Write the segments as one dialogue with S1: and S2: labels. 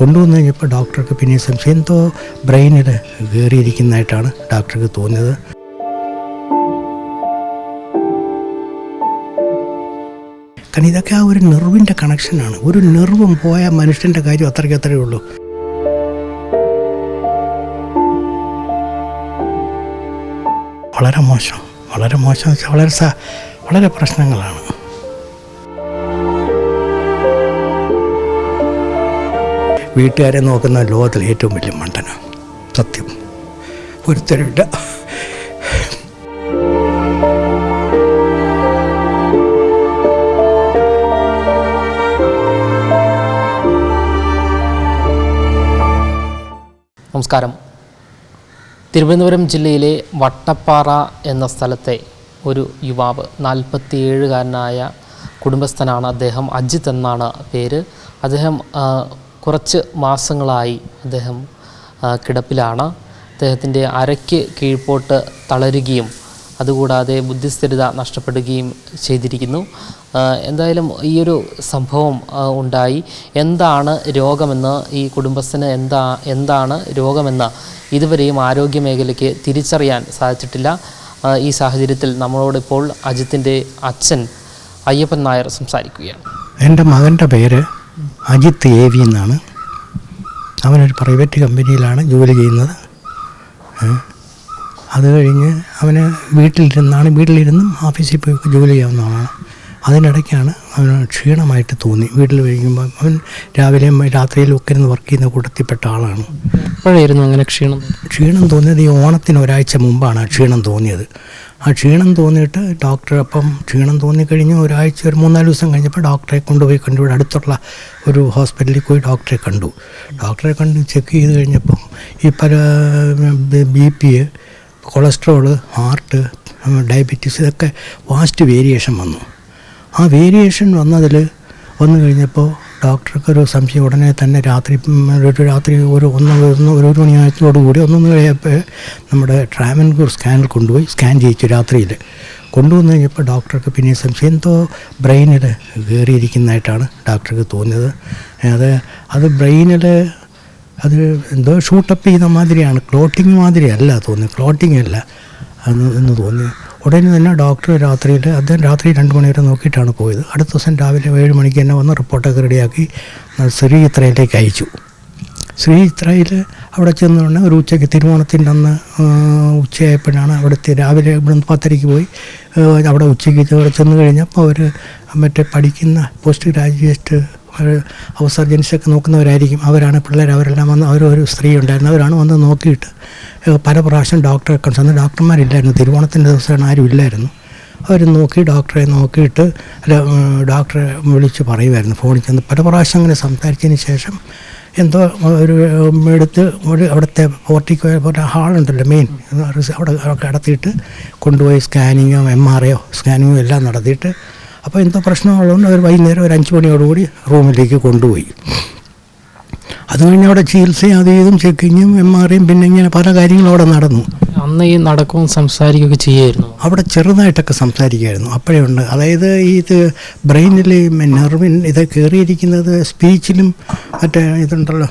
S1: കൊണ്ടുവന്ന് കഴിഞ്ഞപ്പോൾ ഡോക്ടർക്ക് പിന്നെ സംശയം. എന്തോ ബ്രെയിനിൽ കയറിയിരിക്കുന്നതായിട്ടാണ് ഡോക്ടർക്ക് തോന്നിയത്. കാരണം ഇതൊക്കെ ആ ഒരു നെർവിന്റെ കണക്ഷനാണ്. ഒരു നെർവും പോയ മനുഷ്യന്റെ കാര്യം അത്രയ്ക്ക് അത്രയേ ഉള്ളൂ. വളരെ മോശം. വളരെ മോശം വെച്ചാൽ വളരെ വളരെ പ്രശ്നങ്ങളാണ്. വീട്ടുകാരെ നോക്കുന്ന ലോകത്തിലെ ഏറ്റവും വലിയ മണ്ടന. സത്യം. ഒരുത്തരുമില്ല
S2: നമസ്കാരം. തിരുവനന്തപുരം ജില്ലയിലെ വട്ടപ്പാറ എന്ന സ്ഥലത്തെ ഒരു യുവാവ് നാൽപ്പത്തിയേഴുകാരനായ കുടുംബസ്ഥനാണ് അദ്ദേഹം അജിത് എന്നാണ് പേര്. അദ്ദേഹം കുറച്ച് മാസങ്ങളായി അദ്ദേഹം കിടപ്പിലാണ്. അദ്ദേഹത്തിന്റെ അരയ്ക്ക് കീഴ്പോട്ട് തളരുകയും അതുകൂടാതെ ബുദ്ധിസ്ഥിരത നഷ്ടപ്പെടുകയും ചെയ്തിരിക്കുന്നു. എന്തായാലും ഈ ഒരു സംഭവം ഉണ്ടായി. എന്താണ് രോഗമെന്ന് ഈ കുടുംബസ്ഥന് എന്താ എന്താണ് രോഗമെന്ന് ഇതുവരെയും ആരോഗ്യ മേഖലയ്ക്ക് തിരിച്ചറിയാൻ സാധിച്ചിട്ടില്ല. ഈ സാഹചര്യത്തിൽ നമ്മളോടിപ്പോൾ അജിത്തിന്റെ അച്ഛൻ അയ്യപ്പൻ നായർ സംസാരിക്കുകയാണ്.
S1: എന്റെ മകന്റെ പേര് അജിത്ത് എ വി എന്നാണ്. അവനൊരു പ്രൈവറ്റ് കമ്പനിയിലാണ് ജോലി ചെയ്യുന്നത്. അത് കഴിഞ്ഞ് അവന് വീട്ടിലിരുന്നാണ് വീട്ടിലിരുന്നും ഓഫീസിൽ പോയി ജോലി ചെയ്യാവുന്നതാണ് അതിനിടയ്ക്കാണ് അവന് ക്ഷീണമായിട്ട് തോന്നി. വീട്ടിൽ കഴിക്കുമ്പോൾ അവൻ രാവിലെയും രാത്രിയിലും ഒക്കെ ഇരുന്ന് വർക്ക് ചെയ്യുന്ന കൂട്ടത്തിൽപ്പെട്ട ആളാണ്.
S2: എപ്പോഴായിരുന്നു അങ്ങനെ ക്ഷീണം?
S1: ക്ഷീണം തോന്നിയത് ഈ ഓണത്തിന് ഒരാഴ്ച മുമ്പാണ് ക്ഷീണം തോന്നിയത്. ആ ക്ഷീണം തോന്നിയിട്ട് ഡോക്ടർ അപ്പം ക്ഷീണം തോന്നിക്കഴിഞ്ഞ് ഒരാഴ്ച ഒരു മൂന്നാൽ ദിവസം കഴിഞ്ഞപ്പോൾ ഡോക്ടറെ കൊണ്ടുപോയി കണ്ടു. ഇവിടെ അടുത്തുള്ള ഒരു ഹോസ്പിറ്റലിൽ പോയി ഡോക്ടറെ കണ്ടു. ഡോക്ടറെ കണ്ട് ചെക്ക് ചെയ്ത് കഴിഞ്ഞപ്പം ഈ പല B P cholesterol heart diabetes ഇതൊക്കെ വാസ്റ്റ് വേരിയേഷൻ വന്നു. ആ വേരിയേഷൻ വന്നതിൽ വന്നു കഴിഞ്ഞപ്പോൾ ഡോക്ടർക്ക് ഒരു സംശയം ഉടനെ തന്നെ രാത്രി ഒരു രാത്രി ഒരു ഒന്ന് ഒന്ന് ഒരു ഒരു മണിയായത്തോടുകൂടി ഒന്നൊന്ന് കഴിയപ്പോൾ നമ്മുടെ ട്രാവൻകൂർ സ്കാനിൽ കൊണ്ടുപോയി സ്കാൻ ചെയ്യിച്ചു രാത്രിയിൽ. കൊണ്ടുവന്ന് കഴിഞ്ഞപ്പോൾ ഡോക്ടർക്ക് പിന്നെ സംശയം എന്തോ ബ്രെയിനിൽ കയറിയിരിക്കുന്നതായിട്ടാണ് ഡോക്ടർക്ക് തോന്നിയത്. അത് അത് ബ്രെയിനിൽ അത് എന്തോ ഷൂട്ടപ്പ് ചെയ്ത മാതിരിയാണ് ക്ലോട്ടിങ് മാതിരിയല്ല തോന്നുന്നത് ക്ലോട്ടിങ് അല്ല എന്ന് തോന്നി. ഉടനെ തന്നെ ഡോക്ടർ രാത്രിയിൽ അദ്ദേഹം രാത്രി രണ്ട് മണി വരെ നോക്കിയിട്ടാണ് പോയത്. അടുത്ത ദിവസം രാവിലെ ഏഴ് മണിക്ക് തന്നെ വന്ന് റിപ്പോർട്ടൊക്കെ റെഡിയാക്കി ശ്രീ ഇത്രയിലേക്ക് അയച്ചു. ശ്രീ ഇത്രയിൽ അവിടെ ചെന്നുകൊണ്ട് ഒരു ഉച്ചയ്ക്ക് തിരുവോണത്തിന്റെ അന്ന് ഉച്ചയായപ്പോഴാണ് അവിടുത്തെ രാവിലെ ഇവിടുന്ന് പത്തരയ്ക്ക് പോയി. അവിടെ ഉച്ചയ്ക്ക് അവിടെ ചെന്ന് കഴിഞ്ഞപ്പോൾ അവർ മറ്റേ പഠിക്കുന്ന പോസ്റ്റ് ഗ്രാജുവേറ്റ് ഹൗസ് സർജൻസൊക്കെ നോക്കുന്നവരായിരിക്കും. അവരാണ് പിള്ളേർ അവരെല്ലാം വന്ന് അവരൊരു സ്ത്രീ ഉണ്ടായിരുന്നു. അവരാണ് വന്ന് നോക്കിയിട്ട് പല പ്രാവശ്യം ഡോക്ടറെ കൺസേൺ ഡോക്ടർമാരില്ലായിരുന്നു. തിരുവോണത്തിന്റെ ദിവസമാണ് ആരും ഇല്ലായിരുന്നു. അവർ നോക്കി ഡോക്ടറെ നോക്കിയിട്ട് അല്ല ഡോക്ടറെ വിളിച്ച് പറയുമായിരുന്നു ഫോണിൽ ചെന്ന്. പല പ്രാവശ്യം അങ്ങനെ സംസാരിച്ചതിന് ശേഷം എന്തോ ഒരു എടുത്ത് ഒരു അവിടുത്തെ പോർട്ടിക്ക് പോലെ ഹാളുണ്ടല്ലോ മെയിൻ. അവിടെ കിടത്തിയിട്ട് കൊണ്ടുപോയി സ്കാനിങ്ങോ എം ആർ ഐയോ സ്കാനിങ്ങോ എല്ലാം നടത്തിയിട്ട് അപ്പോൾ എന്തോ പ്രശ്നമുള്ളതുകൊണ്ട് അവർ വൈകുന്നേരം ഒരു അഞ്ച് മണിയോടുകൂടി റൂമിലേക്ക് കൊണ്ടുപോയി. അത് കഴിഞ്ഞ് അവിടെ ചികിത്സയും അത് ചെയ്തും ചെക്കിങ്ങും എം ആർഐയും പിന്നെ ഇങ്ങനെ പല കാര്യങ്ങളും അവിടെ നടന്നു.
S2: അന്ന് ഈ നടക്കുകയും സംസാരിക്കുകയൊക്കെ ചെയ്യുമായിരുന്നു
S1: അവിടെ ചെറുതായിട്ടൊക്കെ സംസാരിക്കുമായിരുന്നു അപ്പോഴേ ഉണ്ട്. അതായത് ഈ ഇത് ബ്രെയിനിൽ നെർവിൻ ഇത് കയറിയിരിക്കുന്നത് സ്പീച്ചിലും മറ്റേ ഇതുണ്ടല്ലോ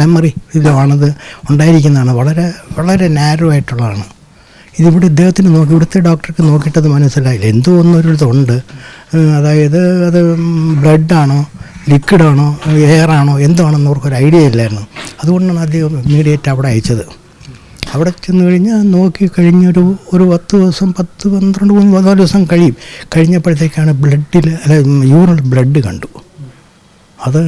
S1: മെമ്മറി ഇതുമാണത് ഉണ്ടായിരിക്കുന്നതാണ്. വളരെ വളരെ നാരോ ആയിട്ടുള്ളതാണ്. ഇതിവിടെ ഇദ്ദേഹത്തിന് നോക്കി ഇവിടുത്തെ ഡോക്ടർക്ക് നോക്കിയിട്ടത് മനസ്സിലായില്ല. എന്തോ ഒന്നൊരു ഇതുണ്ട് ഏഹ് അതായത് അത് ബ്ലഡാണോ ലിക്വിഡാണോ എയറാണോ എന്താണെന്ന് അവർക്കൊരു ഐഡിയ ഇല്ലായിരുന്നു. അതുകൊണ്ടാണ് അദ്ദേഹം ഇമ്മീഡിയറ്റ് അവിടെ അയച്ചത്. അവിടെ ചെന്ന് കഴിഞ്ഞാൽ നോക്കി കഴിഞ്ഞൊരു ഒരു പത്ത് ദിവസം പത്ത് പന്ത്രണ്ട് മൂന്ന് പതിനാല് ദിവസം കഴിയും. കഴിഞ്ഞപ്പോഴത്തേക്കാണ് ബ്ലഡിൽ അല്ല യൂറിൽ ബ്ലഡ് കണ്ടു. അത്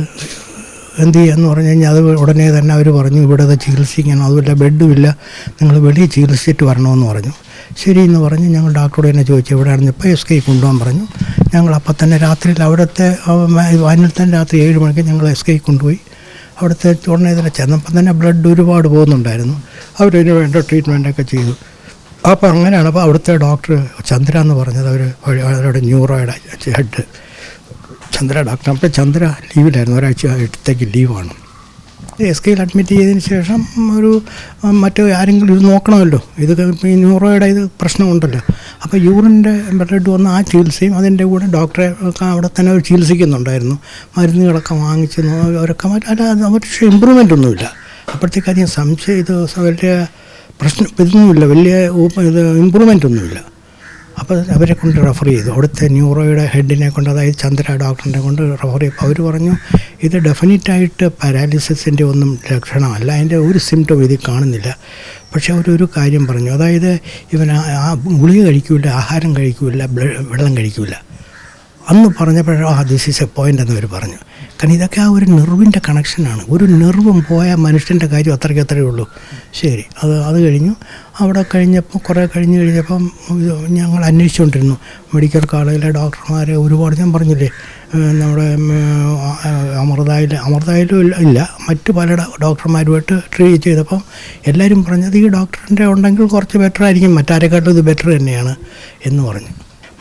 S1: എന്ത് ചെയ്യാന്ന് പറഞ്ഞു കഴിഞ്ഞാൽ അത് ഉടനെ തന്നെ അവർ പറഞ്ഞു ഇവിടെ അത് ചികിത്സിക്കണം അതുമില്ല ബെഡും ഇല്ല നിങ്ങൾ വെളിയിൽ ചികിത്സിച്ചിട്ട് വരണമെന്ന് പറഞ്ഞു. ശരി എന്ന് പറഞ്ഞ് ഞങ്ങൾ ഡോക്ടറോട് തന്നെ ചോദിച്ചു എവിടെയാണെന്ന് ഇപ്പോൾ എസ് കെ കൊണ്ടുപോകാൻ പറഞ്ഞു. ഞങ്ങൾ അപ്പം തന്നെ രാത്രിയിൽ അവിടുത്തെ വാനിൽ തന്നെ രാത്രി ഏഴ് മണിക്ക് ഞങ്ങൾ എസ് കെ കൊണ്ടുപോയി. അവിടുത്തെ ഉടനെ തന്നെ ചെന്നപ്പം തന്നെ ബ്ലഡ് ഒരുപാട് പോകുന്നുണ്ടായിരുന്നു. അവരതിന് വേണ്ട ട്രീറ്റ്മെന്റൊക്കെ ചെയ്തു. അപ്പോൾ അങ്ങനെയാണ് അപ്പോൾ അവിടുത്തെ ഡോക്ടർ ചന്ദ്ര എന്ന് പറഞ്ഞത് അവർ അവരുടെ ന്യൂറോയുടെ ഹെഡ്. ചന്ദ്ര ഡോക്ടർ. അപ്പോൾ ചന്ദ്ര ലീവിലായിരുന്നു. ഒരാഴ്ച എടുത്തേക്ക് ലീവാണ്. എസ് കെയിൽ അഡ്മിറ്റ് ചെയ്തതിന് ശേഷം ഒരു മറ്റു ആരെങ്കിലും ഇത് നോക്കണമല്ലോ. ഇത് ന്യൂറോയുടെ ഇത് പ്രശ്നമുണ്ടല്ലോ. അപ്പോൾ യൂറിന്റെ ബ്ലഡ് വന്ന് ആ ചികിത്സയും അതിന്റെ കൂടെ ഡോക്ടറെ അവിടെ തന്നെ അവർ ചികിത്സിക്കുന്നുണ്ടായിരുന്നു. മരുന്നുകളൊക്കെ വാങ്ങിച്ച് അവരൊക്കെ അല്ല അവർ ഇമ്പ്രൂവ്മെന്റ് ഒന്നുമില്ല. അപ്പോഴത്തേക്ക് അധികം സംശയം ഇത് വലിയ പ്രശ്നം ഇതൊന്നുമില്ല. വലിയ ഇത് ഇമ്പ്രൂവ്മെന്റ് ഒന്നുമില്ല. അപ്പോൾ അവരെ കൊണ്ട് റെഫർ ചെയ്തു. അവിടുത്തെ ന്യൂറോയുടെ ഹെഡിനെ കൊണ്ട് അതായത് ചന്ദ്ര ഡോക്ടറിനെ കൊണ്ട് റെഫർ ചെയ്തു. അവർ പറഞ്ഞു ഇത് ഡെഫിനറ്റായിട്ട് പാരാലിസിസിന്റെ ഒന്നും ലക്ഷണമല്ല. അതിന്റെ ഒരു സിംറ്റം ഇതിൽ കാണുന്നില്ല. പക്ഷേ അവർ ഒരു കാര്യം പറഞ്ഞു. അതായത് ഇവൻ ആ- ഗുളിക കഴിക്കില്ല ആഹാരം കഴിക്കില്ല വെള്ളം കഴിക്കില്ല അന്ന് പറഞ്ഞപ്പോഴോ ആ ദിസ് ഈസ് എ പോയിന്റ് എന്ന് അവർ പറഞ്ഞു. കാരണം ഇതൊക്കെ ആ ഒരു നെർവിന്റെ കണക്ഷനാണ് ഒരു നെർവും പോയ മനുഷ്യന്റെ കാര്യം അത്രയ്ക്ക് അത്രയേ ഉള്ളൂ. ശരി. അത് അത് കഴിഞ്ഞു. അവിടെ കഴിഞ്ഞപ്പോൾ കുറേ കഴിഞ്ഞ് കഴിഞ്ഞപ്പം ഞങ്ങൾ അന്വേഷിച്ചുകൊണ്ടിരുന്നു മെഡിക്കൽ കോളേജിലെ ഡോക്ടർമാരെ ഒരുപാട് ഞാൻ പറഞ്ഞില്ലേ നമ്മുടെ ഉം, അമൃതായിലും ഇല്ല ഇല്ല. മറ്റ് പല ഡോക്ടർമാരുമായിട്ട് ട്രീറ്റ് ചെയ്തപ്പം എല്ലാവരും പറഞ്ഞത് ഈ ഡോക്ടറിന്റെ ഉണ്ടെങ്കിൽ കുറച്ച് ബെറ്റർ ആയിരിക്കും. മറ്റാരെക്കാട്ടും ഇത് ബെറ്റർ തന്നെയാണ് എന്ന് പറഞ്ഞു.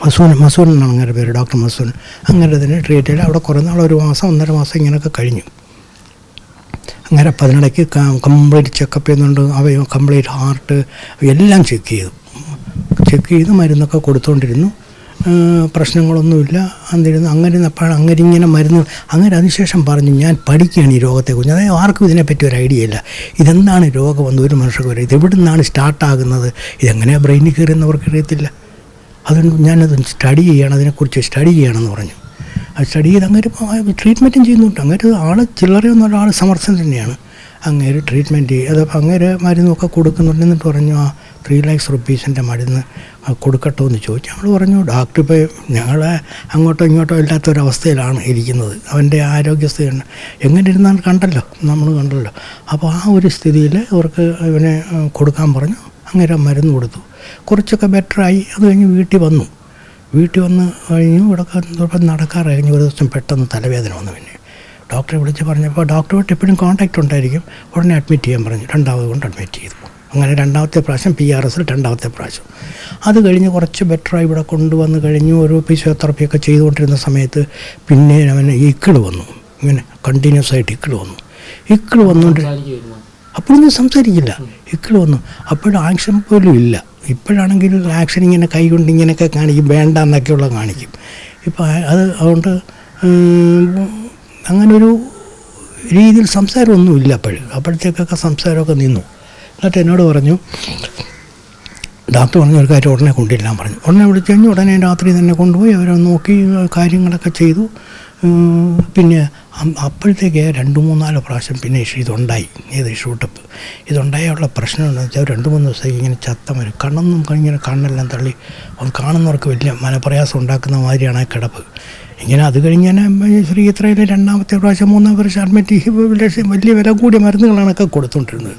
S1: മസൂൻ മസൂൻ എന്നാണ് അങ്ങനെ പേര് ഡോക്ടർ മസൂൻ അങ്ങനെ തന്നെ ട്രീറ്റ് ചെയ്ത് അവിടെ കുറേ നാൾ ഒരു മാസം ഒന്നര മാസം ഇങ്ങനെയൊക്കെ കഴിഞ്ഞു. അങ്ങനെ അപ്പം അതിനിടയ്ക്ക് കംപ്ലീറ്റ് ചെക്കപ്പ് ചെയ്യുന്നുണ്ട്. അവ കംപ്ലീറ്റ് ഹാർട്ട് എല്ലാം ചെക്ക് ചെയ്തു. ചെക്ക് ചെയ്ത് മരുന്നൊക്കെ കൊടുത്തുകൊണ്ടിരുന്നു പ്രശ്നങ്ങളൊന്നുമില്ല. എന്നിരുന്നു അങ്ങനെ ഇരുന്നപ്പോഴാണ് അങ്ങനെ ഇങ്ങനെ മരുന്ന് അങ്ങനെ അതിനുശേഷം പറഞ്ഞു ഞാൻ പഠിക്കുകയാണ് ഈ രോഗത്തെക്കുറിച്ച്. അതായത് ആർക്കും ഇതിനെപ്പറ്റി ഒരു ഐഡിയ ഇല്ല. ഇതെന്താണ് രോഗം വന്ന് ഒരു മനുഷ്യർക്ക് വരെ ഇത് എവിടെ നിന്നാണ് സ്റ്റാർട്ടാകുന്നത് ഇതെങ്ങനെയാണ് ബ്രെയിനിൽ കയറിയെന്നവർക്ക് അറിയത്തില്ല അതുകൊണ്ട് ഞാനത് സ്റ്റഡി ചെയ്യണം അതിനെക്കുറിച്ച് സ്റ്റഡി ചെയ്യണമെന്ന് പറഞ്ഞു. അത് സ്റ്റഡി ചെയ്ത് അങ്ങനെ ട്രീറ്റ്മെന്റും ചെയ്യുന്നുണ്ട്. അങ്ങനെ ആൾ ചില്ലറയൊന്നും ആൾ സമർത്ഥൻ തന്നെയാണ്. അങ്ങേര് ട്രീറ്റ്മെന്റ് ചെയ്യും അതപ്പോൾ അങ്ങേര് മരുന്നൊക്കെ കൊടുക്കുന്നുണ്ട് എന്നിട്ട് പറഞ്ഞു ആ ത്രീ ലാക്സ് റുപ്പീസിന്റെ മരുന്ന് കൊടുക്കട്ടോ എന്ന് ചോദിച്ചു ഞങ്ങൾ പറഞ്ഞു ഡോക്ടർ ഇപ്പോൾ ഞങ്ങളെ അങ്ങോട്ടോ ഇങ്ങോട്ടോ ഇല്ലാത്തൊരവസ്ഥയിലാണ് ഇരിക്കുന്നത്. അവന്റെ ആരോഗ്യസ്ഥിതി എങ്ങനെ ഇരുന്നാൽ കണ്ടല്ലോ നമ്മൾ കണ്ടല്ലോ. അപ്പോൾ ആ ഒരു സ്ഥിതിയിൽ അവർക്ക് ഇവനെ കൊടുക്കാൻ പറഞ്ഞു. അങ്ങനെ മരുന്ന് കൊടുത്തു. കുറച്ചൊക്കെ ബെറ്ററായി അത് കഴിഞ്ഞ് വീട്ടിൽ വന്നു. വീട്ടിൽ വന്ന് കഴിഞ്ഞു. ഇവിടെ ഇപ്പം നടക്കാറ് കഴിഞ്ഞ്. ഒരു ദിവസം പെട്ടെന്ന് തലവേദന വന്നു പിന്നെ. ഡോക്ടറെ വിളിച്ച് പറഞ്ഞപ്പോൾ ഡോക്ടറുമായിട്ട് എപ്പോഴും കോൺടാക്റ്റ് ഉണ്ടായിരിക്കും. ഉടനെ അഡ്മിറ്റ് ചെയ്യാൻ പറഞ്ഞു. രണ്ടാമത് കൊണ്ട് അഡ്മിറ്റ് ചെയ്തു. അങ്ങനെ രണ്ടാമത്തെ പ്രാവശ്യം പി ആർ എസിൽ രണ്ടാമത്തെ പ്രാവശ്യം. അത് കഴിഞ്ഞ് കുറച്ച് ബെറ്ററായി ഇവിടെ കൊണ്ടുവന്ന് കഴിഞ്ഞു. ഒരു ഫിസിയോതെറപ്പിയൊക്കെ ചെയ്തുകൊണ്ടിരുന്ന സമയത്ത് പിന്നെ അവന് ഇക്കിൾ വന്നു. ഇങ്ങനെ കണ്ടിന്യൂസ് ആയിട്ട് ഇക്കിൾ വന്നു. ഇക്കിൾ വന്നുകൊണ്ട് അപ്പോഴൊന്നും സംസാരിക്കില്ല. ഇക്കളും വന്നു. അപ്പോഴും ആക്ഷൻ പോലും ഇല്ല. ഇപ്പോഴാണെങ്കിൽ ആക്ഷൻ ഇങ്ങനെ കൈ കൊണ്ട് ഇങ്ങനെയൊക്കെ കാണിക്കും. വേണ്ട എന്നൊക്കെയുള്ള കാണിക്കും. ഇപ്പോൾ അത് അതുകൊണ്ട് അങ്ങനൊരു രീതിയിൽ സംസാരമൊന്നും ഇല്ല അപ്പോഴും. അപ്പോഴത്തേക്കൊക്കെ സംസാരമൊക്കെ നിന്നു. എന്നിട്ട് എന്നോട് പറഞ്ഞു ഡാക്ടർ പറഞ്ഞ ഒരു കാര്യം ഉടനെ കൊണ്ടില്ലാൻ പറഞ്ഞു. ഉടനെ വിളിച്ചു കഴിഞ്ഞ് ഉടനെ രാത്രി തന്നെ കൊണ്ടുപോയി അവരെ നോക്കി കാര്യങ്ങളൊക്കെ ചെയ്തു. പിന്നെ അപ്പോഴത്തേക്ക് രണ്ട് മൂന്നാൽ പ്രാവശ്യം പിന്നെ ഇഷ്യൂ ഇതുണ്ടായി. ഏത് ഷൂട്ടപ്പ് ഇതുണ്ടായുള്ള പ്രശ്നം എന്താണെന്ന് വെച്ചാൽ രണ്ട് മൂന്ന് ദിവസത്തേക്ക് ഇങ്ങനെ ചത്ത വരും. കണ്ണൊന്നും ഇങ്ങനെ കണ്ണെല്ലാം തള്ളി. അത് കാണുന്നവർക്ക് വലിയ മനപ്രയാസം ഉണ്ടാക്കുന്ന മാതിരിയാണ് ആ കിടപ്പ്. ഇങ്ങനെ അത് കഴിഞ്ഞ് ശ്രീ ഇത്രയിലെ രണ്ടാമത്തെ പ്രാവശ്യം മൂന്നാം പ്രാവശ്യം അഡ്മിറ്റ് വലിയ വില കൂടിയ മരുന്നുകളാണൊക്കെ കൊടുത്തുകൊണ്ടിരുന്നത്.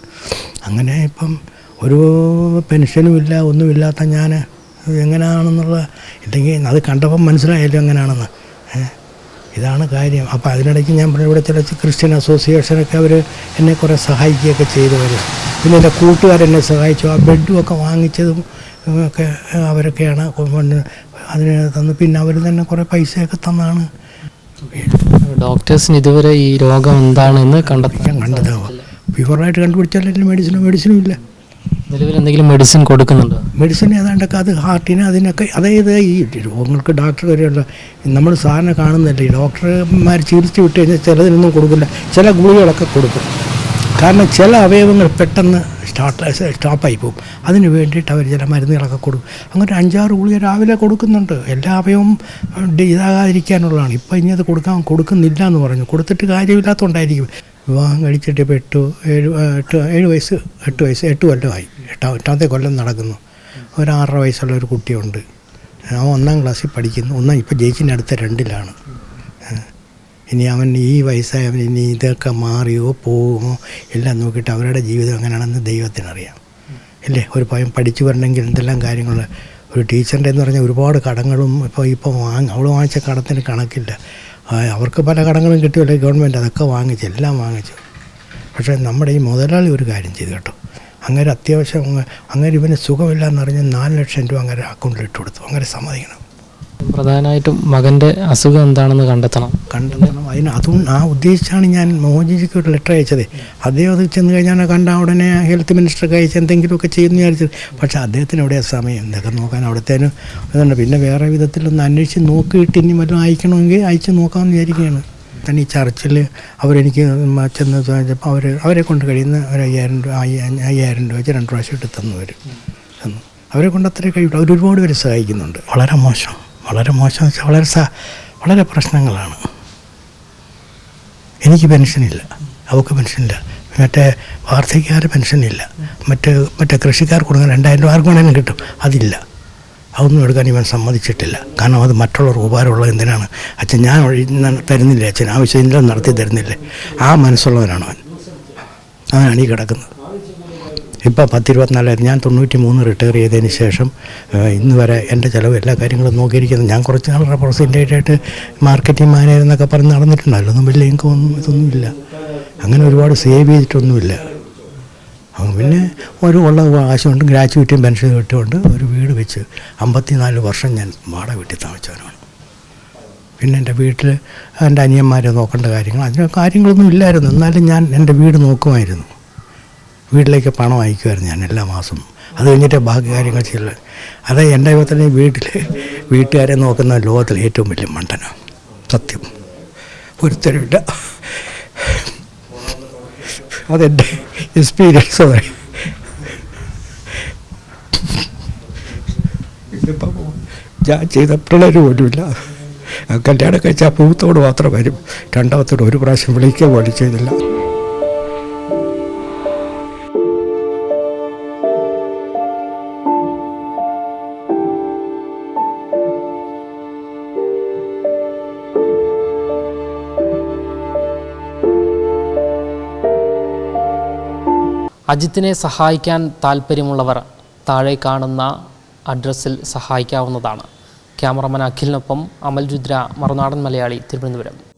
S1: അങ്ങനെ ഇപ്പം ഒരു പെൻഷനും ഇല്ല ഒന്നുമില്ലാത്ത ഞാൻ എങ്ങനെയാണെന്നുള്ള ഇല്ലെങ്കിൽ അത് കണ്ടപ്പം മനസ്സിലായല്ലോ എങ്ങനെയാണെന്ന് ഏ? ഇതാണ് കാര്യം. അപ്പോൾ അതിനിടയ്ക്ക് ഞാൻ പറഞ്ഞു, ഇവിടെ ചില ക്രിസ്ത്യൻ അസോസിയേഷനൊക്കെ അവർ എന്നെ കുറേ സഹായിക്കുകയൊക്കെ ചെയ്തു വരും പിന്നെ എന്റെ കൂട്ടുകാരെന്നെ സഹായിച്ചു. ആ ബെഡും ഒക്കെ വാങ്ങിച്ചതും ഒക്കെ അവരൊക്കെയാണ്. അതിന് തന്നു. പിന്നെ അവർ തന്നെ കുറേ പൈസയൊക്കെ തന്നാണ്.
S2: ഡോക്ടേഴ്സിന് ഇതുവരെ ഈ രോഗം എന്താണെന്ന് കണ്ടെത്താൻ
S1: ഞാൻ കണ്ടത്. പ്യുവറായിട്ട് കണ്ടുപിടിച്ചാലും മെഡിസിനും മെഡിസിനും ഇല്ല.
S2: നിലവിൽ എന്തെങ്കിലും മെഡിസിൻ കൊടുക്കുന്നുണ്ടോ?
S1: മെഡിസിൻ ഏതാണ്ടൊക്കെ അത് ഹാർട്ടിന് അതിനൊക്കെ അതായത് ഈ രോഗങ്ങൾക്ക് ഡോക്ടർ വരെയുള്ള നമ്മൾ സാറിനെ കാണുന്നില്ല ഈ ഡോക്ടർമാർ ചികിത്സ വിട്ട് കഴിഞ്ഞാൽ ചിലതിനൊന്നും കൊടുക്കില്ല ചില ഗുളികളൊക്കെ കൊടുക്കും. കാരണം ചില അവയവങ്ങൾ പെട്ടെന്ന് സ്റ്റാർട്ട് സ്റ്റോപ്പായി പോകും. അതിന് വേണ്ടിയിട്ട് അവർ ചില മരുന്നുകളൊക്കെ കൊടുക്കും. അങ്ങനെ അഞ്ചാറ് ഗുളിക രാവിലെ കൊടുക്കുന്നുണ്ട്. എല്ലാ അവയവവും ഇതാകാതിരിക്കാനുള്ളതാണ്. ഇപ്പോൾ ഇനി അത് കൊടുക്കാൻ കൊടുക്കുന്നില്ല എന്ന് പറഞ്ഞു. കൊടുത്തിട്ട് കാര്യമില്ലാത്തതുകൊണ്ടായിരിക്കും വിവാഹം കഴിച്ചിട്ട് ഇപ്പോൾ എട്ട് ഏഴ് എട്ട് ഏഴ് വയസ്സ് എട്ട് വയസ്സ് എട്ട് കൊല്ലമായി. എട്ടാം എട്ടാമത്തെ കൊല്ലം നടക്കുന്നു. ഒരു ആറര വയസ്സുള്ള ഒരു കുട്ടിയുണ്ട്. അവൻ ഒന്നാം ക്ലാസ്സിൽ പഠിക്കുന്നു. ഒന്നാം ഇപ്പോൾ ജയിച്ചിന്റെ അടുത്ത രണ്ടിലാണ്. ഇനി അവൻ ഈ വയസ്സായവൻ ഇനി ഇതൊക്കെ മാറിയോ പോകുമോ എല്ലാം നോക്കിയിട്ട് അവരുടെ ജീവിതം എങ്ങനെയാണെന്ന് ദൈവത്തിനറിയാം. അല്ലേ? ഒരു പയം പഠിച്ചു വരണമെങ്കിൽ എന്തെല്ലാം കാര്യങ്ങൾ ഒരു ടീച്ചറിന്റെ എന്ന് പറഞ്ഞാൽ ഒരുപാട് കടങ്ങളും ഇപ്പോൾ ഇപ്പോൾ വാങ്ങ അവൾ വാങ്ങിച്ച കടത്തിന് കണക്കില്ല. അവർക്ക് പല കടങ്ങളും കിട്ടിയല്ലേ ഗവൺമെന്റ്? അതൊക്കെ വാങ്ങിച്ചു എല്ലാം വാങ്ങിച്ചു. പക്ഷേ നമ്മുടെ ഈ മുതലാളി ഒരു കാര്യം ചെയ്തു കേട്ടോ. അങ്ങനെ അത്യാവശ്യം അങ്ങ് അങ്ങനെ ഇവന് സുഖമില്ല എന്നറിഞ്ഞ് നാല് ലക്ഷം രൂപ അങ്ങനെ അക്കൗണ്ടിൽ ഇട്ട് കൊടുത്തു. അങ്ങനെ സമ്മതിക്കണം.
S2: പ്രധാനമായിട്ടും മകന്റെ അസുഖം എന്താണെന്ന് കണ്ടെത്തണം.
S1: കണ്ടെത്തണം. അതിന് അതും ആ ഉദ്ദേശിച്ചാണ് ഞാൻ മോഹൻജിക്ക് ഒരു ലെറ്റർ അയച്ചത്. അദ്ദേഹം അത് ചെന്ന് കഴിഞ്ഞാൽ കണ്ട ഉടനെ ഹെൽത്ത് മിനിസ്റ്റർക്ക് അയച്ച് എന്തെങ്കിലുമൊക്കെ ചെയ്യുമെന്ന് വിചാരിച്ചത് പക്ഷേ അദ്ദേഹത്തിന് എവിടെയാ സമയം ഇതൊക്കെ നോക്കാൻ അവിടത്തേനും അതുകൊണ്ട് പിന്നെ വേറെ വിധത്തിലൊന്ന് അന്വേഷിച്ച് നോക്കിയിട്ട് ഇനി വല്ലതും അയക്കണമെങ്കിൽ അയച്ച് നോക്കാമെന്ന് വിചാരിക്കുകയാണ്. തന്നെ ഈ ചർച്ചിൽ അവരെനിക്ക് ചെന്ന് ചോദിച്ചപ്പോൾ അവർ അവരെ കൊണ്ട് കഴിയുന്ന ഒരു അയ്യായിരം രൂപ അയ്യ- അയ്യായിരം രൂപ വെച്ച് രണ്ട് പ്രാവശ്യം ഇട്ട് തന്നു വരും തന്നു. അവരെ കൊണ്ട് അത്രയും കഴിയുള്ളൂ. അവർ ഒരുപാട് പേര് സഹായിക്കുന്നുണ്ട്. വളരെ മോശം. വളരെ മോശം വെച്ചാൽ വളരെ സ വളരെ പ്രശ്നങ്ങളാണ്. എനിക്ക് പെൻഷനില്ല അവൾക്ക് പെൻഷനില്ല മറ്റേ വാർദ്ധക്യക്കാർ പെൻഷനില്ല മറ്റ് മറ്റേ കൃഷിക്കാർ കൊടുക്കുന്ന രണ്ടായിരം രൂപ ആർക്കും വേണമെങ്കിലും കിട്ടും. അതില്ല. അതൊന്നും എടുക്കാൻ ഇവൻ സമ്മതിച്ചിട്ടില്ല. കാരണം അത് മറ്റുള്ളവർക്ക് ഉപകാരമുള്ളത് എന്തിനാണ്? അച്ഛൻ ഞാൻ തരുന്നില്ല അച്ഛൻ? ആവശ്യമില്ല നടത്തി തരുന്നില്ലേ? ആ മനസ്സുള്ളവനാണ് അവൻ. അവനാണ് ഈ കിടക്കുന്നത്. ഇപ്പോൾ പത്തിരുപത്തിനാലായിരം ഞാൻ തൊണ്ണൂറ്റി മൂന്ന് റിട്ടയർ ചെയ്തതിന് ശേഷം ഇന്ന് വരെ എന്റെ ചിലവ് എല്ലാ കാര്യങ്ങളും നോക്കിയിരിക്കുന്നത് ഞാൻ കുറച്ച് നാൾ റെപ്രസെന്റേറ്റീവായിട്ട് മാർക്കറ്റിംഗ് മാനേജർ എന്നൊക്കെ പറഞ്ഞ് നടന്നിട്ടുണ്ടല്ലോ. ഒന്നും വലിയ ഇൻകം ഒന്നും ഇതൊന്നുമില്ല. അങ്ങനെ ഒരുപാട് സേവ് ചെയ്തിട്ടൊന്നുമില്ല. അപ്പം പിന്നെ ഒരു ഉള്ള ആവശ്യമുണ്ട് ഗ്രാജുവേറ്റും പെൻഷൻ കിട്ടുകൊണ്ട് ഒരു വീട് വെച്ച് അമ്പത്തിനാല് വർഷം ഞാൻ വാടക വീട്ടിൽ താമസിച്ചവനാണ്. പിന്നെ എന്റെ വീട്ടിൽ എന്റെ അനിയന്മാരെ നോക്കേണ്ട കാര്യങ്ങൾ അതിന് കാര്യങ്ങളൊന്നും ഇല്ലായിരുന്നു. എന്നാലും ഞാൻ എന്റെ വീട് നോക്കുമായിരുന്നു. വീട്ടിലേക്ക് പണം അയക്കുമായിരുന്നു ഞാൻ എല്ലാ മാസവും. അത് കഴിഞ്ഞിട്ട് ബാക്കി കാര്യങ്ങൾ ചെയ്യില്ല അത് എന്റെ തന്നെ വീട്ടിൽ വീട്ടുകാരെ നോക്കുന്ന ലോകത്തിലെ ഏറ്റവും വലിയ മണ്ടനാണ്. സത്യം. ഒരുത്തരുമില്ല അതെന്റെ എക്സ്പീരിയൻസ് അതെ. ഞാൻ ചെയ്ത പിള്ളേർ പോലുമില്ല. കല്യാണം കഴിച്ചാൽ പൂത്തോട് മാത്രം വരും. രണ്ടാമത്തോട് ഒരു പ്രാവശ്യം വിളിക്കുക പോലും ചെയ്തില്ല.
S2: അജിത്തിനെ സഹായിക്കാൻ താല്പര്യമുള്ളവർ താഴെ കാണുന്ന അഡ്രസ്സിൽ സഹായിക്കാവുന്നതാണ്. ക്യാമറമാൻ അഖിലിനൊപ്പം അമൽ രുദ്ര മറുനാടൻ മലയാളി തിരുവനന്തപുരം.